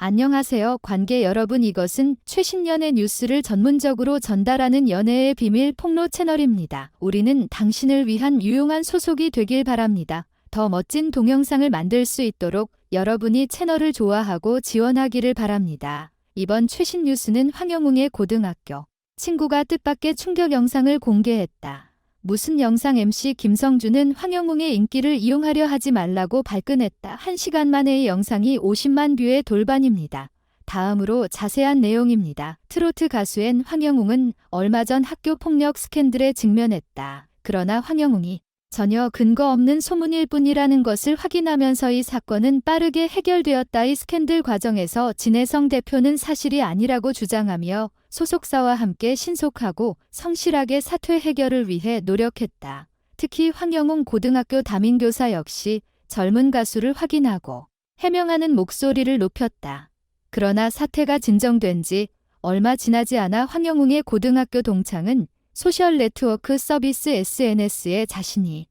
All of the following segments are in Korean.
안녕하세요, 관계 여러분. 이것은 최신 연애 뉴스를 전문적으로 전달하는 연애의 비밀 폭로 채널입니다. 우리는 당신을 위한 유용한 소속이 되길 바랍니다. 더 멋진 동영상을 만들 수 있도록 여러분이 채널을 좋아하고 지원하기를 바랍니다. 이번 최신 뉴스는 황영웅의 고등학교 친구가 뜻밖의 충격 영상을 공개했다. 무슨 영상 MC 김성준은 황영웅의 인기를 이용하려 하지 말라고 발끈했다. 1시간 만에 이 영상이 50만 뷰의 돌반입니다. 다음으로 자세한 내용입니다. 트로트 가수엔 황영웅은 얼마 전 학교 폭력 스캔들에 직면했다. 그러나 황영웅이 전혀 근거 없는 소문일 뿐이라는 것을 확인하면서 이 사건은 빠르게 해결되었다. 이 스캔들 과정에서 진해성 대표는 사실이 아니라고 주장하며 소속사와 함께 신속하고 성실하게 사퇴 해결을 위해 노력했다. 특히 황영웅 고등학교 담임교사 역시 젊은 가수를 확인하고 해명하는 목소리를 높였다. 그러나 사태가 진정된 지 얼마 지나지 않아 황영웅의 고등학교 동창은 소셜 네트워크 서비스 SNS에 자신이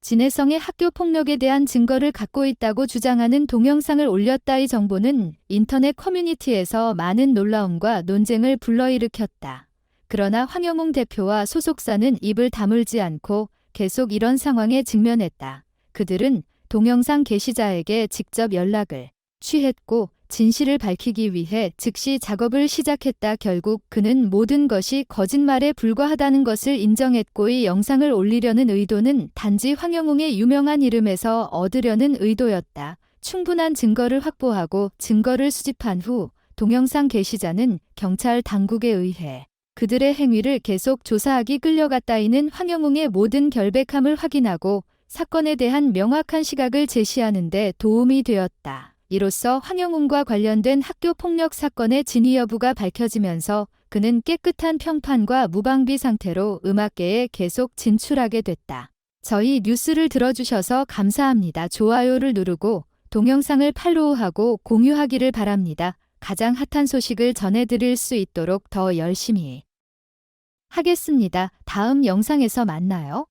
진해성의 학교 폭력에 대한 증거를 갖고 있다고 주장하는 동영상을 올렸다. 이 정보는 인터넷 커뮤니티에서 많은 놀라움과 논쟁을 불러일으켰다. 그러나 황영웅 대표와 소속사는 입을 다물지 않고 계속 이런 상황에 직면했다. 그들은 동영상 게시자에게 직접 연락을 취했고 진실을 밝히기 위해 즉시 작업을 시작했다. 결국 그는 모든 것이 거짓말에 불과하다는 것을 인정했고 이 영상을 올리려는 의도는 단지 황영웅의 유명한 이름에서 얻으려는 의도였다. 충분한 증거를 확보하고 증거를 수집한 후 동영상 게시자는 경찰 당국에 의해 그들의 행위를 계속 조사하기 끌려갔다. 이는 황영웅의 모든 결백함을 확인하고 사건에 대한 명확한 시각을 제시하는 데 도움이 되었다. 이로써 황영웅과 관련된 학교 폭력 사건의 진위 여부가 밝혀지면서 그는 깨끗한 평판과 무방비 상태로 음악계에 계속 진출하게 됐다. 저희 뉴스를 들어주셔서 감사합니다. 좋아요를 누르고 동영상을 팔로우하고 공유하기를 바랍니다. 가장 핫한 소식을 전해드릴 수 있도록 더 열심히 하겠습니다. 다음 영상에서 만나요.